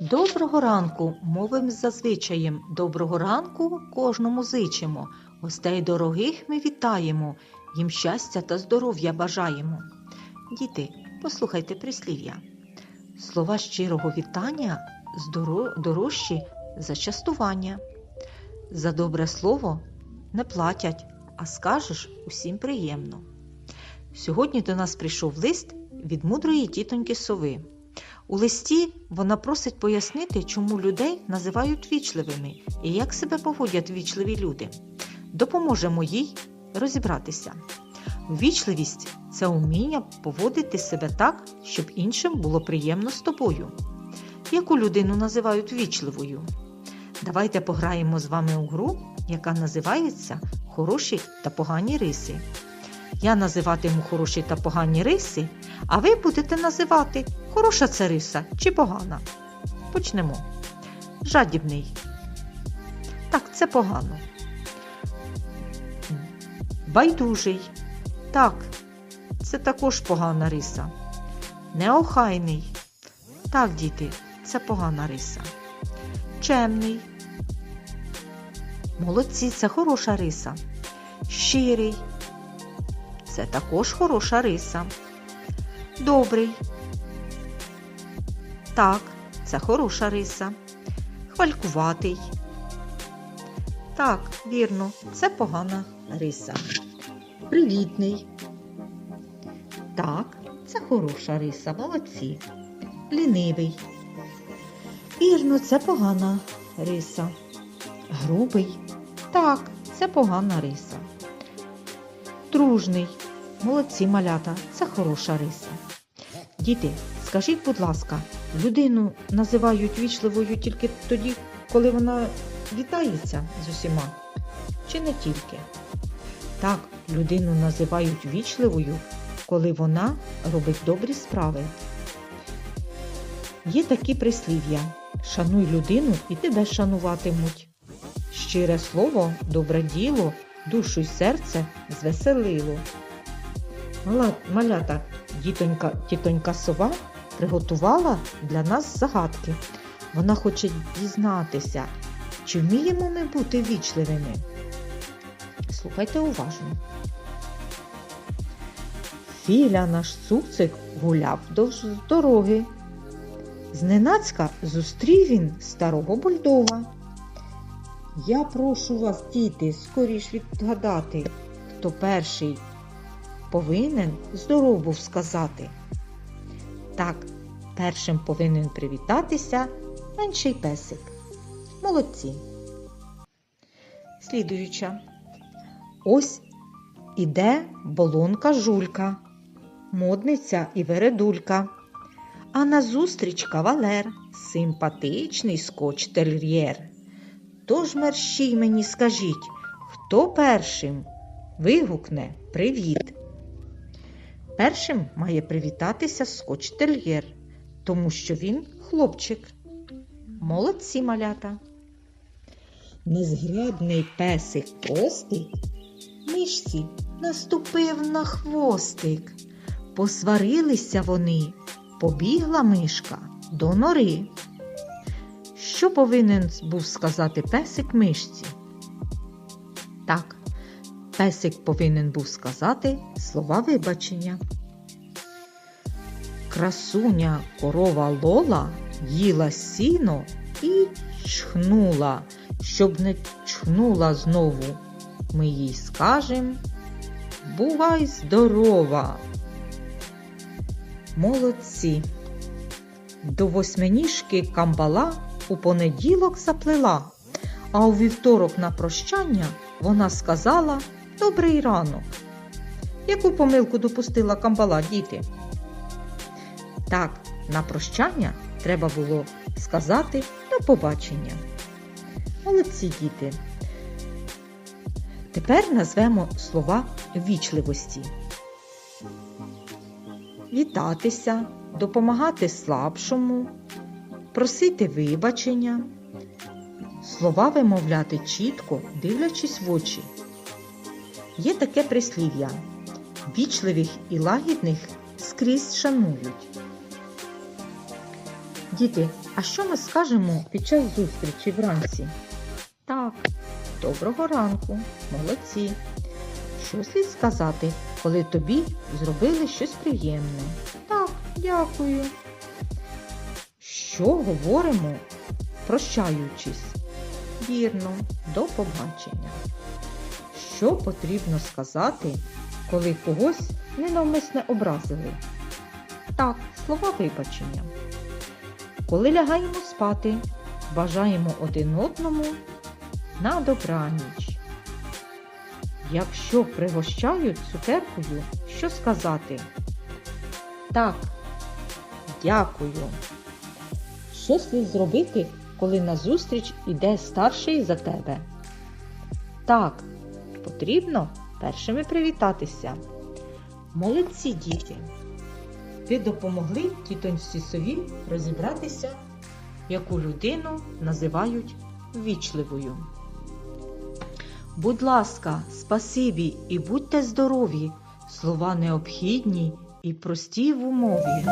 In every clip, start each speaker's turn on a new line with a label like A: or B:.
A: Доброго ранку, мовим зазвичаєм. Доброго ранку кожному зичимо. Гостей дорогих ми вітаємо, їм щастя та здоров'я бажаємо. Діти, послухайте прислів'я. Слова щирого вітання дорожчі за частування. За добре слово не платять, а скажеш усім приємно. Сьогодні до нас прийшов лист від мудрої тітоньки сови. У листі вона просить пояснити, чому людей називають вічливими і як себе поводять вічливі люди. Допоможемо їй розібратися. Вічливість це уміння поводити себе так, щоб іншим було приємно з тобою. Яку людину називають вічливою? Давайте пограємо з вами у гру, яка називається Хороші та погані риси. Я називатиму хороші та погані риси, а ви будете називати хороша це риса чи погана. Почнемо. Жадібний. Так, це погано. Байдужий. Так, це також погана риса. Неохайний. Так, діти, це погана риса. Чемний. Молодці, це хороша риса. Щирий. Це також хороша риса. Добрий. Так, це хороша риса. Хвалькуватий. Так, вірно, це погана риса. Привітний. Так, це хороша риса. Молодці. Лінивий. Вірно, це погана риса. Грубий. Так, це погана риса. Дружний. Молодці малята, це хороша риса. Діти, скажіть, будь ласка, людину називають вічливою тільки тоді, коли вона вітається з усіма? Чи не тільки? Так, людину називають вічливою, коли вона робить добрі справи. Є такі прислів'я: шануй людину і тебе шануватимуть. Щире слово, добре діло, душу й серце звеселило. Малята, дітонька, тітонька сова приготувала для нас загадки. Вона хоче дізнатися, чи вміємо ми бути вічливими. Слухайте уважно. Філя наш цуцик гуляв вдовж дороги. Зненацька зустрів він старого бульдога. Я прошу вас, діти, скоріш відгадати, хто перший повинен здорову сказати. Так, першим повинен привітатися менший песик. Молодці. Слідуюча. Ось іде болонка жулька, модниця і вередулька. А назустріч кавалер, симпатичний скотч-тер'єр. Тож мерщій мені скажіть, хто першим вигукне привіт. Першим має привітатися скотч-тер'єр, тому що він хлопчик. Молодці малята. Незграбний песик костик мишці наступив на хвостик. Посварилися вони, побігла мишка до нори. Що повинен був сказати песик мишці? Так, песик повинен був сказати слова вибачення. Красуня корова Лола їла сіно і чхнула. Щоб не чхнула знову, ми їй скажем Бувай здорова. Молодці. До восьминіжки камбала у понеділок заплела, а у вівторок на прощання вона сказала Добрий ранок. Яку помилку допустила камбала, діти? Так, на прощання треба було сказати до побачення. Молодці діти. Тепер назвемо слова вічливості. Вітатися, допомагати слабшому, просити вибачення, слова вимовляти чітко, дивлячись в очі. Є таке прислів'я вічливих і лагідних скрізь шанують. Діти, А що ми скажемо під час зустрічі вранці? Так, доброго ранку, молодці. Що слід сказати, коли тобі зробили щось приємне? Так, дякую. Що говоримо, прощаючись? Вірно, до побачення. Що потрібно сказати, коли когось ненавмисне образили? Так, слова вибачення. Коли лягаємо спати, бажаємо один одному на добраніч. Якщо пригощають цукеркою, що сказати? Так, дякую. Що слід зробити, коли назустріч іде старший за тебе? Так, потрібно першими привітатися. Молодці діти! Ви допомогли тітоньці сові розібратися, яку людину називають ввічливою. Будь ласка, спасибі і будьте здорові. Слова необхідні і прості в умові.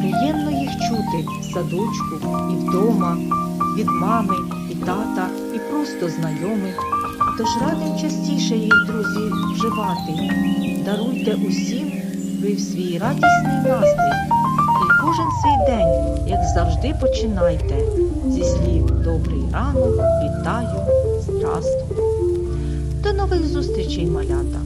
A: Приємно їх чути в садочку і вдома, від мами і тата, і просто знайомих. Тож радим частіше їх, друзі, вживати. Даруйте усім ви в свій радісний настрій. І кожен свій день, як завжди, починайте зі слів добрий ранок, вітаю, здравствуй. До нових зустрічей, малята!